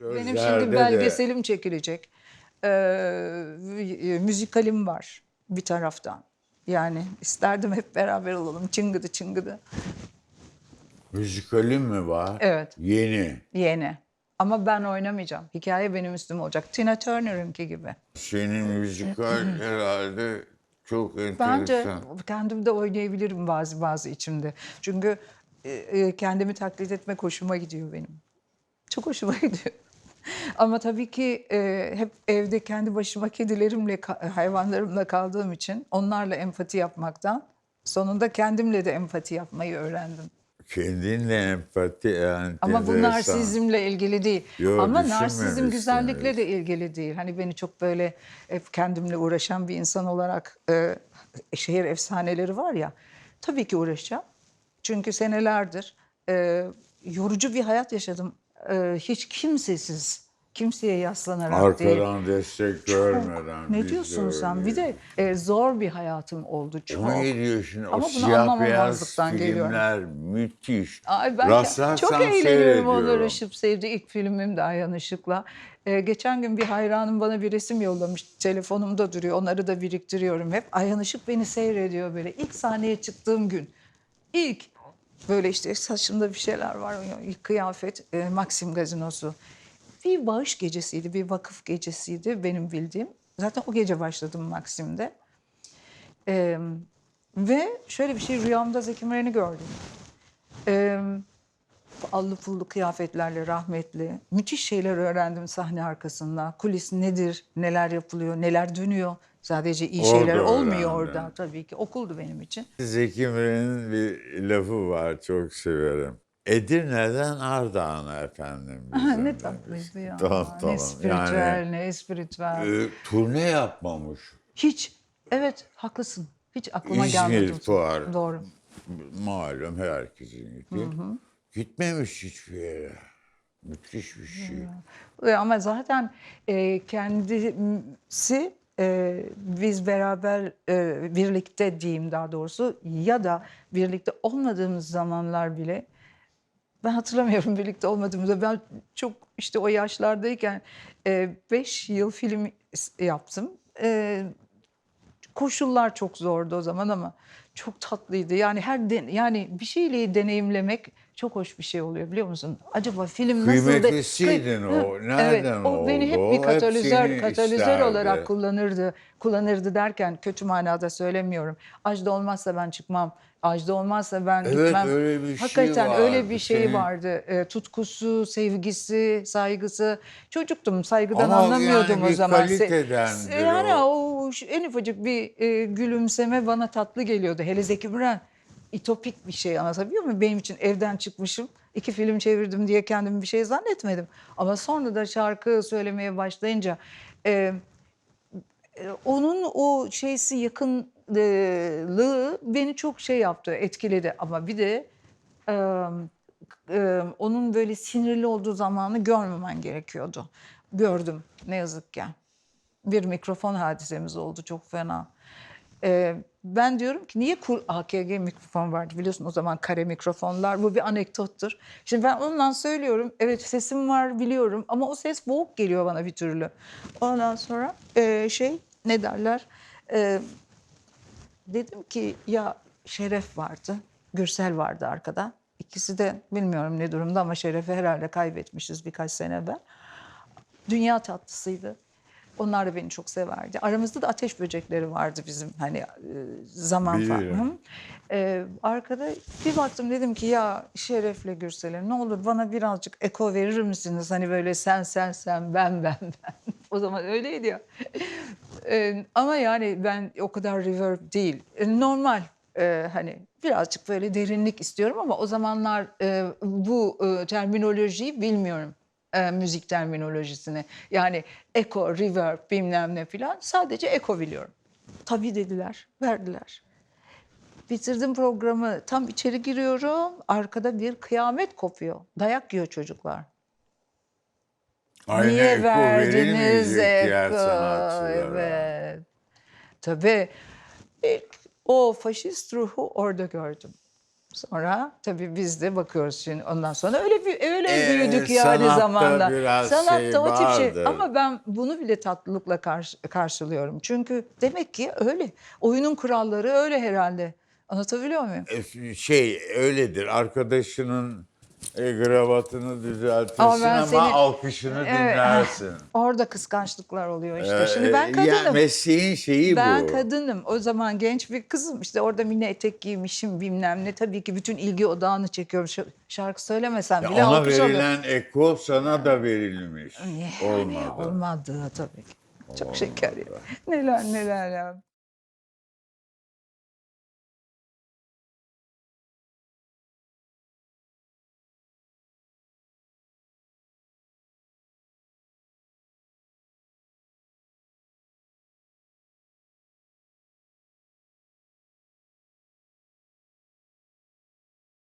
Benim Sözlerde şimdi de- belgeselim çekilecek. Ee, müzikalim var bir taraftan. Yani isterdim hep beraber olalım. Çıngıdı çıngıdı. Müzikalim mi var? Evet. Yeni. Yeni. Ama ben oynamayacağım. Hikaye benim üstüme olacak. Tina Turner'ınki gibi. Senin müzikal herhalde çok enteresan. Bence kendim de oynayabilirim bazı bazı içimde. Çünkü e, e, kendimi taklit etmek hoşuma gidiyor benim. Çok hoşuma gidiyor. Ama tabii ki e, hep evde kendi başıma kedilerimle, ka- hayvanlarımla kaldığım için onlarla empati yapmaktan sonunda kendimle de empati yapmayı öğrendim. Kendinle empati yani Ama bu narsizmle ilgili değil. Yo, Ama narsizm güzellikle de ilgili değil. Hani beni çok böyle hep kendimle uğraşan bir insan olarak e, şehir efsaneleri var ya. Tabii ki uğraşacağım. Çünkü senelerdir e, yorucu bir hayat yaşadım. E, hiç kimsesiz, kimseye yaslanarak değil. Arkadan destek görmeden. Ne biz diyorsun sen? Bir de e, zor bir hayatım oldu çok. 17 yaşında Ama o siyah beyaz geliyorum. filmler müthiş. Ay ben Rastlarsam çok eğleniyorum onları Işıp Sevdi ilk filmim de Ayhan Işık'la. Ee, geçen gün bir hayranım bana bir resim yollamış. Telefonumda duruyor. Onları da biriktiriyorum hep. Ayhan Işık beni seyrediyor böyle. İlk sahneye çıktığım gün. İlk böyle işte saçımda bir şeyler var. Kıyafet e, Maxim Gazinosu. Bir bağış gecesiydi, bir vakıf gecesiydi benim bildiğim. Zaten o gece başladım Maxim'de. Ee, ve şöyle bir şey rüyamda Zeki Müren'i gördüm. Ee, allı pullu kıyafetlerle rahmetli. Müthiş şeyler öğrendim sahne arkasında. Kulis nedir, neler yapılıyor, neler dönüyor. Sadece iyi Orada şeyler olmuyor öğrendim. orada tabii ki. Okuldu benim için. Zeki Müren'in bir lafı var çok severim. Edirne'den Ardahan'a efendim. Bizim ne tatlıydı ya. Tamam, tamam. Ne spiritüel, ne espiritüel. e, turne yapmamış. Hiç, evet haklısın. Hiç aklıma İzmir gelmedi. fuar. Doğru. Malum herkesin gittiği. Gitmemiş hiçbir yere. Müthiş bir şey. Ama zaten e, kendisi e, biz beraber e, birlikte diyeyim daha doğrusu ya da birlikte olmadığımız zamanlar bile ben hatırlamıyorum birlikte olmadığımızda ben çok işte o yaşlardayken 5 yıl film yaptım. E, koşullar çok zordu o zaman ama çok tatlıydı. Yani her den- yani bir şeyle deneyimlemek çok hoş bir şey oluyor biliyor musun? Acaba film nasıl Kıymetlisiydin o. Nereden o beni hep oldu? bir O katalizör katalizör isterdi. olarak kullanırdı. Kullanırdı derken kötü manada söylemiyorum. Ajda olmazsa ben çıkmam. Ajda olmazsa ben Evet, gitmem. öyle bir şey Hakikaten öyle vardı. bir şey Senin- vardı. E, tutkusu, sevgisi, saygısı. Çocuktum, saygıdan Ama anlamıyordum yani o zaman. Kalitedendir yani o. o şu en ufacık bir e, gülümseme bana tatlı geliyordu. Hele Zeki Müren itopik bir şey anlatabiliyor muyum? Benim için evden çıkmışım. iki film çevirdim diye kendimi bir şey zannetmedim. Ama sonra da şarkı söylemeye başlayınca e, e, onun o şeysi yakınlığı beni çok şey yaptı, etkiledi. Ama bir de e, e, onun böyle sinirli olduğu zamanı görmemen gerekiyordu. Gördüm ne yazık ki. Bir mikrofon hadisemiz oldu çok fena. E, ben diyorum ki niye kur AKG mikrofon vardı biliyorsun o zaman kare mikrofonlar bu bir anekdottur. Şimdi ben ondan söylüyorum evet sesim var biliyorum ama o ses boğuk geliyor bana bir türlü. Ondan sonra e, şey ne derler E, dedim ki ya Şeref vardı Gürsel vardı arkada. İkisi de bilmiyorum ne durumda ama Şeref'i herhalde kaybetmişiz birkaç sene evvel. Dünya tatlısıydı. Onlar da beni çok severdi. Aramızda da ateş böcekleri vardı bizim hani e, zaman Bilirim. farkı. Ee, arkada bir baktım dedim ki ya Şeref'le Gürsel'e ne olur bana birazcık eko verir misiniz? Hani böyle sen sen sen ben ben ben. o zaman öyleydi ya. Ee, ama yani ben o kadar reverb değil. E, normal e, hani birazcık böyle derinlik istiyorum ama o zamanlar e, bu e, terminolojiyi bilmiyorum e, müzik terminolojisini. Yani eko, reverb bilmem ne filan sadece eko biliyorum. Tabii dediler, verdiler. Bitirdim programı, tam içeri giriyorum. Arkada bir kıyamet kopuyor. Dayak yiyor çocuklar. Aynı Niye eko verdiniz eko? Evet. Tabii ilk o faşist ruhu orada gördüm. Sonra tabii biz de bakıyoruz şimdi ondan sonra öyle bir öyle Ee, büyüdük yani zamanda. biraz Sanatta şey o tip şey ama ben bunu bile tatlılıkla karşı, karşılıyorum. Çünkü demek ki öyle. Oyunun kuralları öyle herhalde. Anlatabiliyor muyum? E, Şey öyledir. Arkadaşının e, gravatını düzeltirsin Ama ama, ben seni- alkışını Evet, dinlersin. Orada kıskançlıklar oluyor işte. Ee, Şimdi ben ya kadınım. mesleğin şeyi Ben bu. kadınım. O zaman genç bir kızım. İşte orada mini etek giymişim bilmem ne. Tabii ki bütün ilgi odağını çekiyorum. Şarkı söylemesem Ya bile ona alkış alıyorum. verilen ekol sana da verilmiş. Yani Olmadı. olmadı tabii ki. Çok şeker ya. Neler neler ya.